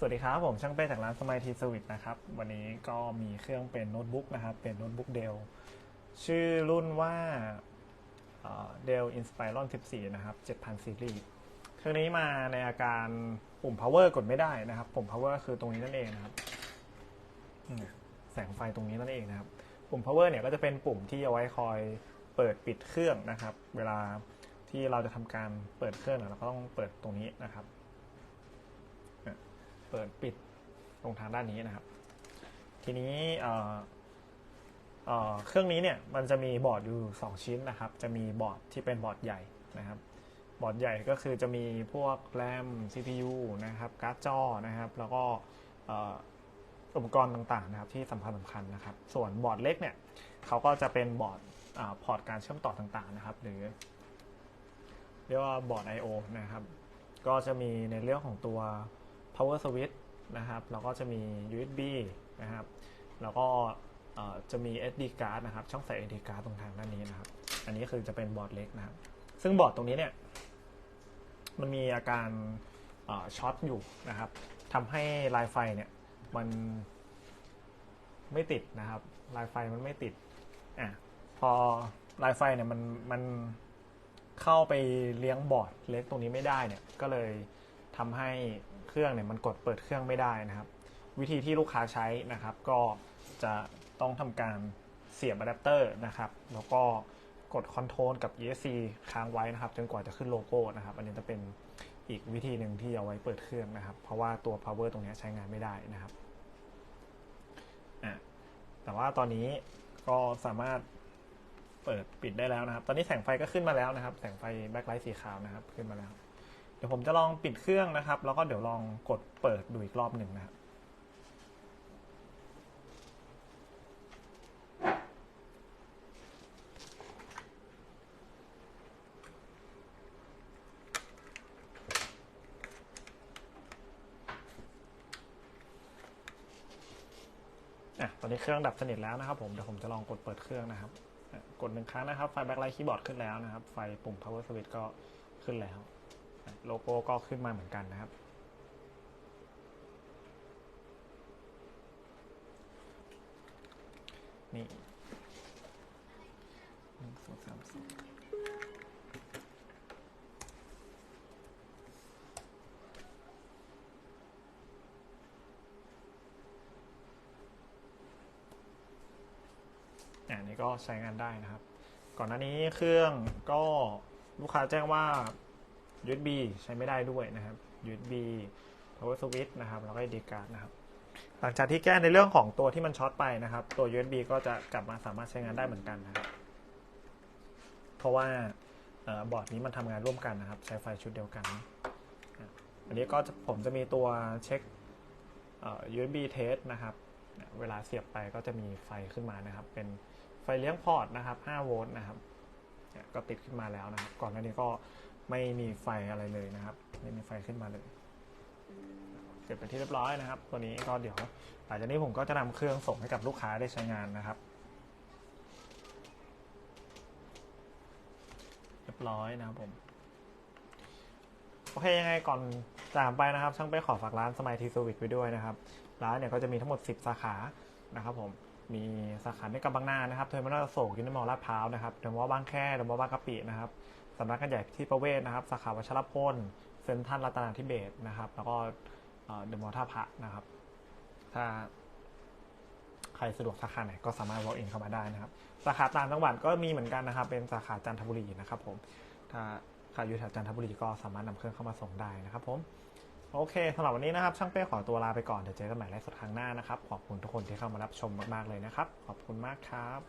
สวัสดีครับ ผมช่างเป้จากร้านสมัยทีสวิตนะครับ วันนี้ก็มีเครื่องเป็นโน้ตบุ๊กนะครับ เป็นโน้ตบุ๊กเดลชื่อรุ่นว่าเดลอินสไปรอน14 นะครับ 7000 ซีรีส์เครื่องนี้มาในอาการปุ่ม power กดไม่ได้นะครับ ปุ่ม power คือตรงนี้นั่นเองนะครับ แสงไฟตรงนี้นั่นเองนะครับ ปุ่ม power เนี่ยก็จะเป็นปุ่มที่เอาไว้คอยเปิดปิดเครื่องนะครับ เวลาที่เราจะทำการเปิดเครื่องเราก็ต้องเปิดตรงนี้นะครับ เปิดปิดตรงทางด้านนี้นะครับ ทีนี้เเเครื่องนี้เนี่ยมันจะมีบอร์ดอยู่ 2 ชิ้นนะครับ จะมีบอร์ดที่เป็นบอร์ดใหญ่นะครับ บอร์ดใหญ่ก็คือจะมีพวกแรม CPU นะครับการ์ดจอนะครับ แล้วก็อุปกรณ์ต่างๆนะครับที่สำคัญสำคัญนะครับ ส่วนบอร์ดเล็กเนี่ยเขาก็จะเป็นบอร์ดอพอร์ตการเชื่อมต่อต่างๆนะครับ หรือ เรียกว่าบอร์ด I/O นะครับ ก็จะมีในเรื่องของตัว power switch นะครับแล้วก็จะมี USB นะครับ แล้วก็จะมี SD card นะครับ ช่องใส่ SD card ตรงทางด้านนี้นะครับ อันนี้คือจะเป็นบอร์ดเล็กนะครับ ซึ่งบอร์ดตรงนี้เนี่ย มันมีอาการช็อตอยู่นะครับทำให้ลายไฟเนี่ยมันไม่ติดนะครับ ลายไฟมันไม่ติดอะพอลายไฟเนี่ยมันมันเข้าไปเลี้ยงบอร์ดเล็กตรงนี้ไม่ได้เนี่ย ก็เลยทำให้ เครื่องเนี่ยมันกดเปิดเครื่องไม่ได้นะครับ วิธีที่ลูกค้าใช้นะครับ ก็จะต้องทำการเสียบอะแดปเตอร์นะครับ แล้วก็กดคอนโทรลกับ ESC ค้างไว้นะครับ จนกว่าจะขึ้นโลโก้นะครับ อันนี้จะเป็นอีกวิธีหนึ่งที่เอาไว้เปิดเครื่องนะครับ เพราะว่าตัว power ตรงนี้ใช้งานไม่ได้นะครับ แต่ว่าตอนนี้ก็สามารถเปิดปิดได้แล้วนะครับ ตอนนี้แสงไฟก็ขึ้นมาแล้วนะครับ แสงไฟแบ็คไลท์สีขาวนะครับ ขึ้นมาแล้ว เดี๋ยวผมจะลองปิดเครื่องนะครับ แล้วก็เดี๋ยวลองกดเปิดดูอีกรอบหนึ่งนะครับอะตอนนี้เครื่องดับสนิทแล้วนะครับผมเดี๋ยวผมจะลองกดเปิดเครื่องนะครับ กดหนึ่งครั้งนะครับ ไฟแบ็คไลท์คีย์บอร์ดขึ้นแล้วนะครับ ไฟปุ่ม power switch ก็ขึ้นแล้ว โลโก้ก็ขึ้นมาเหมือนกันนะครับ นี่หนึ่งสองสามสี่อ่านี่ก็ใช้งานได้นะครับ ก่อนหน้านี้เครื่องก็ลูกค้าแจ้งว่า USB ใช้ไม่ได้ด้วยนะครับ USB power switch นะครับแล้วก็ SD card นะครับ หลังจากที่แก้ในเรื่องของตัวที่มันช็อตไปนะครับ ตัว USB ก็จะกลับมาสามารถใช้งานได้เหมือนกันนะครับ เพราะว่าออบอร์ดนี้มันทำงานร่วมกันนะครับ ใช้ไฟชุดเดียวกัน อันนี้ก็ผมจะมีตัวเช็คเอ่อ USB test นะครับ เวลาเสียบไปก็จะมีไฟขึ้นมานะครับ เป็นไฟเลี้ยงพอร์ตนะครับ 5 โวลต์นะครับ ก็ติดขึ้นมาแล้วนะครับ ก่อนหน้านี้ก็ไม่มีไฟอะไรเลยนะครับ ไม่มีไฟขึ้นมาเลยเสร็จเป็นที่เรียบร้อยนะครับ ตัวนี้ก็เดี๋ยวหลังจากนี้ผมก็จะนำเครื่องส่งให้กับลูกค้าได้ใช้งานนะครับ เรียบร้อยนะครับผมโอเคยังไงก่อนจากไปนะครับ ช่างไปขอฝากร้านสมัยทีสวิตไว้ด้วยนะครับ ร้านเนี่ยก็จะมีทั้งหมด 10 สาขานะครับผม มีสาขาในกำบังนานะครับเทอร์มินอลโศกยูนิมอลลาดพร้าวนะครับเดอะมอลล์บางแค่เดอะมอลล์บางกะปินะครับสำนักงานใหญ่ที่ประเวศนะครับ สาขาวัชรพลเซ็นทรัลรัตนาธิเบศนะครับ แล้วก็เดอะมอลท่าพระนะครับ ถ้าใครสะดวกสาขาไหนก็สามารถ walk in เข้ามาได้นะครับ สาขาต่างจังหวัดก็มีเหมือนกันนะครับ เป็นสาขาจันทบุรีนะครับผมถ้าใครอยู่แถวจันทบุรีก็สามารถนำเครื่องเข้ามาส่งได้นะครับผม โอเคสำหรับวันนี้นะครับ ช่างเป้ขอตัวลาไปก่อน เดี๋ยวเจอกันใหม่ไลฟ์สดครั้งหน้านะครับ ขอบคุณทุกคนที่เข้ามารับชมมากๆเลยนะครับ ขอบคุณมากครับ